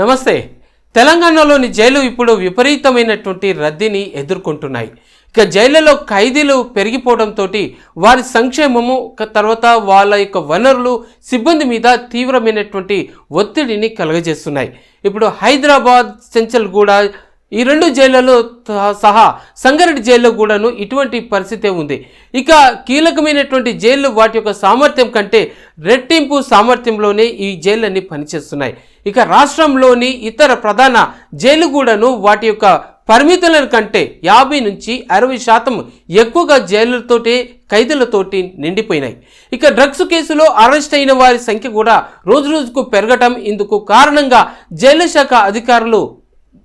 నమస్తే. తెలంగాణలోని జైలు ఇప్పుడు విపరీతమైనటువంటి రద్దీని ఎదుర్కొంటున్నాయి. ఇక జైళ్ళలో ఖైదీలు పెరిగిపోవడంతో వారి సంక్షేమము తర్వాత వాళ్ళ యొక్క వనరులు సిబ్బంది మీద తీవ్రమైనటువంటి ఒత్తిడిని కలుగజేస్తున్నాయి. ఇప్పుడు హైదరాబాద్ చెంచల్గూడ ఈ రెండు జైళ్ళలో సహా సంగారెడ్డి జైల్లో కూడాను ఇటువంటి పరిస్థితే ఉంది. ఇక కీలకమైనటువంటి జైళ్ళు వాటి యొక్క సామర్థ్యం కంటే రెట్టింపు సామర్థ్యంలోనే ఈ జైళ్ళన్నీ పనిచేస్తున్నాయి. ఇక రాష్ట్రంలోని ఇతర ప్రధాన జైలుగూడను వాటి యొక్క పరిమితుల కంటే యాభై నుంచి అరవై శాతం ఎక్కువగా జైళ్ళతోటి ఖైదీలతోటి నిండిపోయినాయి. ఇక డ్రగ్స్ కేసులో అరెస్ట్ అయిన వారి సంఖ్య కూడా రోజు రోజుకు పెరగటం ఇందుకు కారణంగా జైలు శాఖ అధికారులు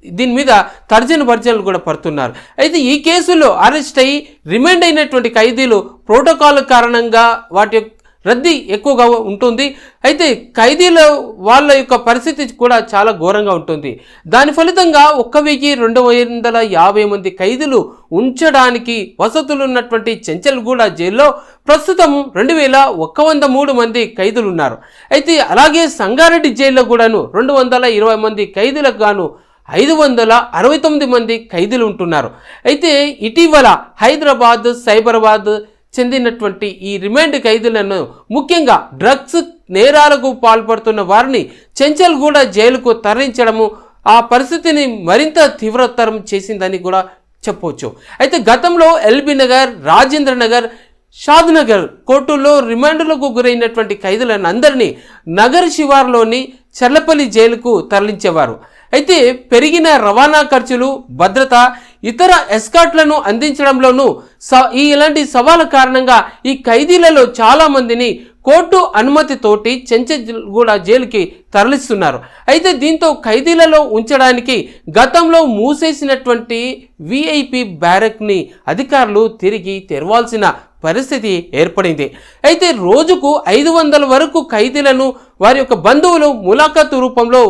దీని మీద తర్జన భర్జనలు కూడా పడుతున్నారు. అయితే ఈ కేసులో అరెస్ట్ అయి రిమైండ్ అయినటువంటి ఖైదీలు ప్రోటోకాల్ కారణంగా వాటి యొక్క రద్దీ ఎక్కువగా ఉంటుంది. అయితే ఖైదీల వాళ్ళ యొక్క పరిస్థితి కూడా చాలా ఘోరంగా ఉంటుంది. దాని ఫలితంగా ఒక్క వెయ్యి రెండు వందల యాభై మంది ఖైదీలు ఉంచడానికి వసతులు ఉన్నటువంటి చెంచల్గూడ జైల్లో ప్రస్తుతం రెండు వేల ఒక్క వంద మూడు మంది ఖైదీలు ఉన్నారు. అయితే అలాగే సంగారెడ్డి జైల్లో కూడాను రెండు వందల ఇరవై మంది ఖైదీలకు గాను ఐదు వందల అరవై తొమ్మిది మంది ఖైదీలు ఉంటున్నారు. అయితే ఇటీవల హైదరాబాద్ సైబరాబాద్ చెందినటువంటి ఈ రిమాండ్ ఖైదీలను ముఖ్యంగా డ్రగ్స్ నేరాలకు పాల్పడుతున్న వారిని చెంచల్గూడ జైలుకు తరలించడము ఆ పరిస్థితిని మరింత తీవ్రతరం చేసిందని కూడా చెప్పవచ్చు అయితే గతంలో ఎల్బీ నగర్ రాజేంద్ర నగర్ షాద్ నగర్ కోర్టులో రిమాండ్లకు గురైనటువంటి ఖైదులను అందరినీ నగర్ శివార్లోని చర్లపల్లి జైలుకు తరలించేవారు. అయితే పెరిగిన రవాణా ఖర్చులు భద్రత ఇతర ఎస్కాట్లను అందించడంలోనూ స ఈ ఇలాంటి సవాళ్ళ కారణంగా ఈ ఖైదీలలో చాలామందిని కోర్టు అనుమతితోటి చెంచగూడ జైలుకి తరలిస్తున్నారు. అయితే దీంతో ఖైదీలలో ఉంచడానికి గతంలో మూసేసినటువంటి విఐపి బ్యారక్ని అధికారులు తిరిగి తెరవాల్సిన పరిస్థితి ఏర్పడింది. అయితే రోజుకు ఐదు వందల వరకు ఖైదీలను వారి యొక్క బంధువులు ములాఖాతు రూపంలో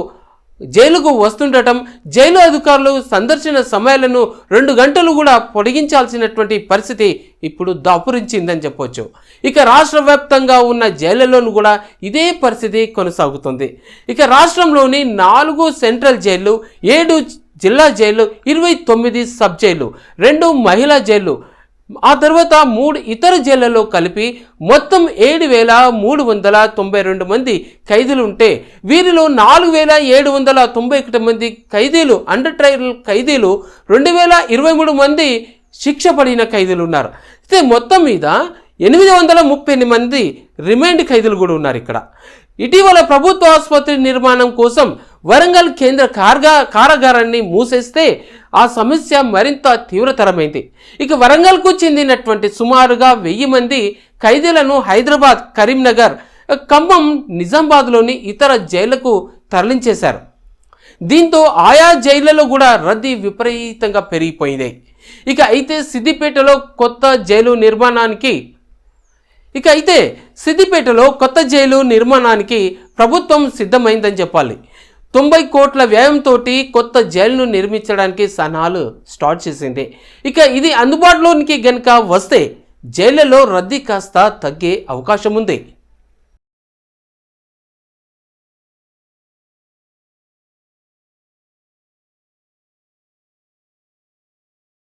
జైలుకు వస్తుండటం జైలు అధికారులు సందర్శన సమయాలను రెండు గంటలు కూడా పొడిగించాల్సినటువంటి పరిస్థితి ఇప్పుడు దాపురించిందని చెప్పొచ్చు. ఇక రాష్ట్ర వ్యాప్తంగా ఉన్న జైళ్ళలోనూ కూడా ఇదే పరిస్థితి కొనసాగుతుంది. ఇక రాష్ట్రంలోని నాలుగు సెంట్రల్ జైళ్ళు ఏడు జిల్లా జైళ్ళు ఇరవై తొమ్మిది సబ్ జైళ్ళు రెండు మహిళా జైళ్ళు ఆ తర్వాత మూడు ఇతర జైళ్ళలో కలిపి మొత్తం ఏడు వేల మూడు వందల తొంభై రెండు మంది ఖైదీలు ఉంటే వీరిలో నాలుగు వేల ఏడు వందల తొంభై ఒకటి మంది ఖైదీలు అండర్ ట్రయల్ ఖైదీలు రెండు వేల ఇరవై మూడు మంది శిక్ష పడిన ఖైదీలు ఉన్నారు అయితే మొత్తం మీద ఎనిమిది వందల ముప్పై ఎనిమిది మంది రిమైండ్ ఖైదీలు కూడా ఉన్నారు ఇక్కడ. ఇటీవల ప్రభుత్వ ఆసుపత్రి నిర్మాణం కోసం వరంగల్ కేంద్ర కార్గా కారాగారాన్ని మూసేస్తే ఆ సమస్య మరింత తీవ్రతరమైంది. ఇక వరంగల్కు చెందినటువంటి సుమారుగా వెయ్యి మంది ఖైదీలను హైదరాబాద్ కరీంనగర్ ఖమ్మం నిజామాబాద్లోని ఇతర జైళ్ళకు తరలించేశారు. దీంతో ఆయా జైళ్ళలో కూడా రద్దీ విపరీతంగా పెరిగిపోయింది. ఇక అయితే సిద్దిపేటలో కొత్త జైలు నిర్మాణానికి ఇక అయితే సిద్దిపేటలో కొత్త జైలు నిర్మాణానికి ప్రభుత్వం సిద్ధమైందని చెప్పాలి. తొంభై కోట్ల వ్యయంతో కొత్త జైలును నిర్మించడానికి సన్నాహాలు స్టార్ట్ చేసింది. ఇక ఇది అందుబాటులోనికి గనుక వస్తే జైళ్ళలో రద్దీ కాస్త తగ్గే అవకాశం ఉంది